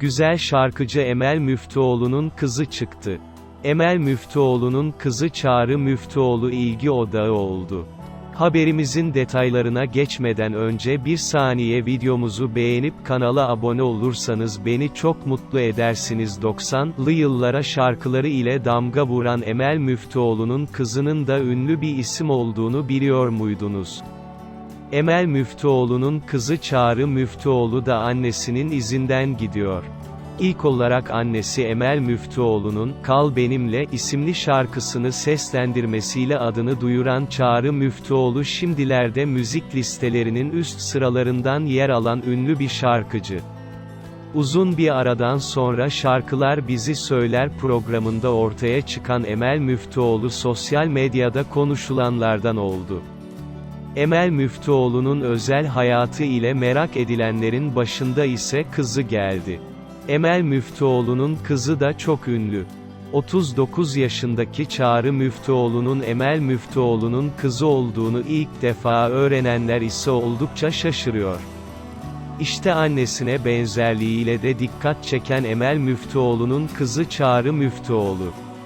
Güzel şarkıcı Emel Müftüoğlu'nun kızı çıktı. Emel Müftüoğlu'nun kızı Çağrı Müftüoğlu ilgi odağı oldu. Haberimizin detaylarına geçmeden önce bir saniye videomuzu beğenip kanala abone olursanız beni çok mutlu edersiniz 90'lı yıllara şarkıları ile damga vuran Emel Müftüoğlu'nun kızının da ünlü bir isim olduğunu biliyor muydunuz? Emel Müftüoğlu'nun kızı Çağrı Müftüoğlu da annesinin izinden gidiyor. İlk olarak annesi Emel Müftüoğlu'nun "Kal Benimle" isimli şarkısını seslendirmesiyle adını duyuran Çağrı Müftüoğlu şimdilerde müzik listelerinin üst sıralarından yer alan ünlü bir şarkıcı. Uzun bir aradan sonra Şarkılar Bizi Söyler programında ortaya çıkan Emel Müftüoğlu sosyal medyada konuşulanlardan oldu. Emel Müftüoğlu'nun özel hayatı ile merak edilenlerin başında ise kızı geldi. Emel Müftüoğlu'nun kızı da çok ünlü. 39 yaşındaki Çağrı Müftüoğlu'nun Emel Müftüoğlu'nun kızı olduğunu ilk defa öğrenenler ise oldukça şaşırıyor. İşte annesine benzerliğiyle de dikkat çeken Emel Müftüoğlu'nun kızı Çağrı Müftüoğlu.